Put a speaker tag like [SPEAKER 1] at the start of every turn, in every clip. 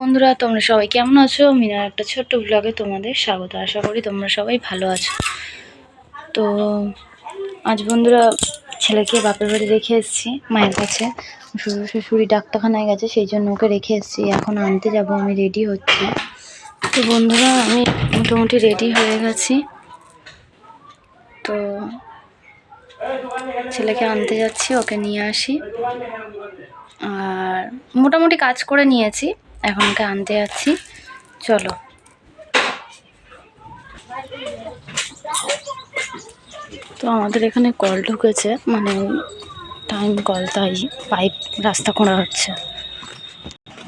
[SPEAKER 1] বন্ধুরা, তোমরা সবাই কেমন আছো? মিনার একটা ছোট্ট ব্লগে তোমাদের স্বাগত। আশা করি তোমরা সবাই ভালো আছো। তো, আজ বন্ধুরা ছেলেকে বাপের বাড়ি রেখে এসেছি, মায়ের কাছে। শ্বশুর শাশুড়ি ডাক্তারখানায় গেছে, সেই জন্য ওকে রেখে এসেছি। এখন আনতে যাব, আমি রেডি হচ্ছি। তো বন্ধুরা, আমি মোটামুটি রেডি হয়ে গেছি। তো, ছেলেকে আনতে যাচ্ছি, ওকে নিয়ে আসি। আর মোটামুটি কাজ করে নিয়েছি। এখন ওকে আনতে যাচ্ছি চলো। তো আমাদের এখানে কল ঢুকেছে মানে টাইম কল তাই পাইপ রাস্তা করা হচ্ছে।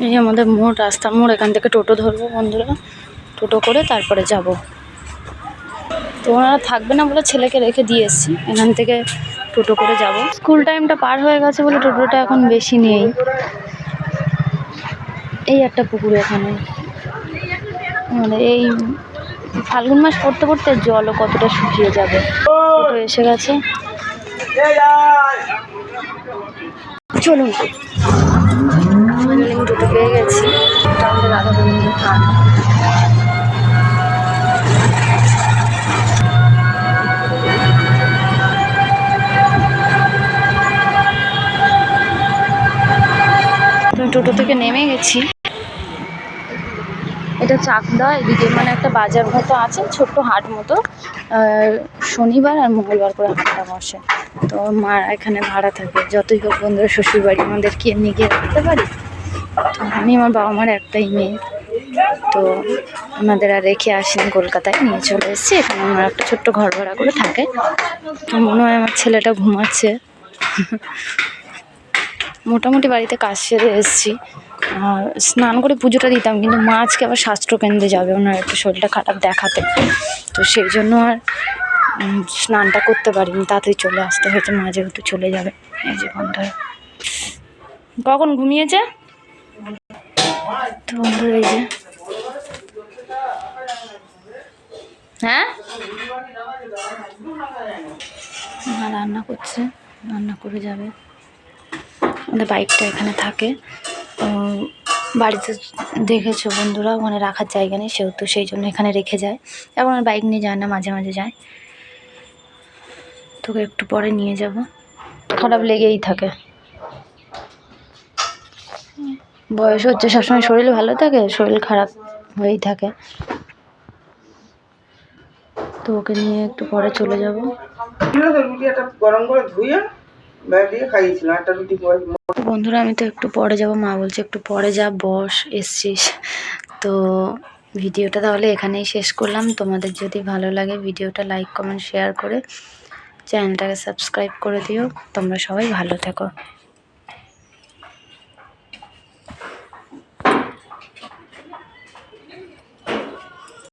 [SPEAKER 1] এই আমাদের মোড় রাস্তা মোড়, এখান থেকে টোটো ধরবো বন্ধুরা। টোটো করে তারপরে যাব। তো ওনারা থাকবে না বলে ছেলেকে রেখে দিয়ে এসছি। এখান থেকে টোটো করে যাব। স্কুল টাইমটা পার হয়ে গেছে বলে টোটোটা এখন বেশি নেই। এই একটা পুকুর এখানে। মানে এই ফাল্গুন মাস পড়তে পড়তে জলও কতটা শুকিয়ে যাবে। এসে গেছে। চলুন। পেয়ে গেছি। টোটো থেকে নেমে গেছি। এটা চাকদা, এদিকে মানে একটা বাজার মতো আছে, ছোট্ট হাট মতো। শনিবার আর মঙ্গলবার করে হাটটা বসে। তো মা এখানে ভাড়া থাকে। যতই হোক বন্ধুরা শ্বশুর বাড়ি আমাদের কি এমনি গিয়ে রাখতে পারি। তো আমি আমার বাবা মার একটাই মেয়ে। তো আমাদের আর রেখে আসেন, কলকাতায় নিয়ে চলে এসেছি। এখানে আমার একটা ছোট্ট ঘর ভাড়া করে থাকে। তো মনে হয় আমার ছেলেটা ঘুমাচ্ছে। মোটামুটি বাড়িতে কাজ সেরে এসেছি। আর স্নান করে পুজোটা দিতাম, কিন্তু মা আজকে আবার স্বাস্থ্যকেন্দ্রে যাবে, ওনার একটু শরীরটা খারাপ দেখাতে। তো সেই জন্য আর স্নানটা করতে পারিনি, তাড়াতাড়ি চলে আসতে হয়েছে, মা যেহেতু চলে যাবে, এই যে ঘন্টায় কখন ঘুমিয়েছে? তো বন্ধুরা, এই যে। হ্যাঁ? মা রান্না করছে, রান্না করে যাবে। আমাদের বাইকটা এখানে থাকে। বাড়িতে দেখেছ বন্ধুরা, ওখানে রাখার জায়গা নেই, সেহেতু সেই জন্য এখানে রেখে যায়। এখন আর বাইক নিয়ে যায় না, মাঝে মাঝে যায়। তোকে একটু পরে নিয়ে যাব। খারাপ লেগেই থাকে। বয়স হচ্ছে সবসময় শরীর ভালো থাকে, শরীর খারাপ হয়েই থাকে। তো ওকে নিয়ে একটু পরে চলে যাব।
[SPEAKER 2] গরম করে ধুয়ে?
[SPEAKER 1] বন্ধুরা, আমি তো একটু পরে যাব, মা বলছে একটু পরে যা, বস, এসছিস। তো ভিডিওটা তাহলে এখানেই শেষ করলাম। তোমাদের যদি ভালো লাগে ভিডিওটা লাইক কমেন্ট শেয়ার করে চ্যানেলটাকে সাবস্ক্রাইব করে দিও। তোমরা সবাই ভালো থেকো।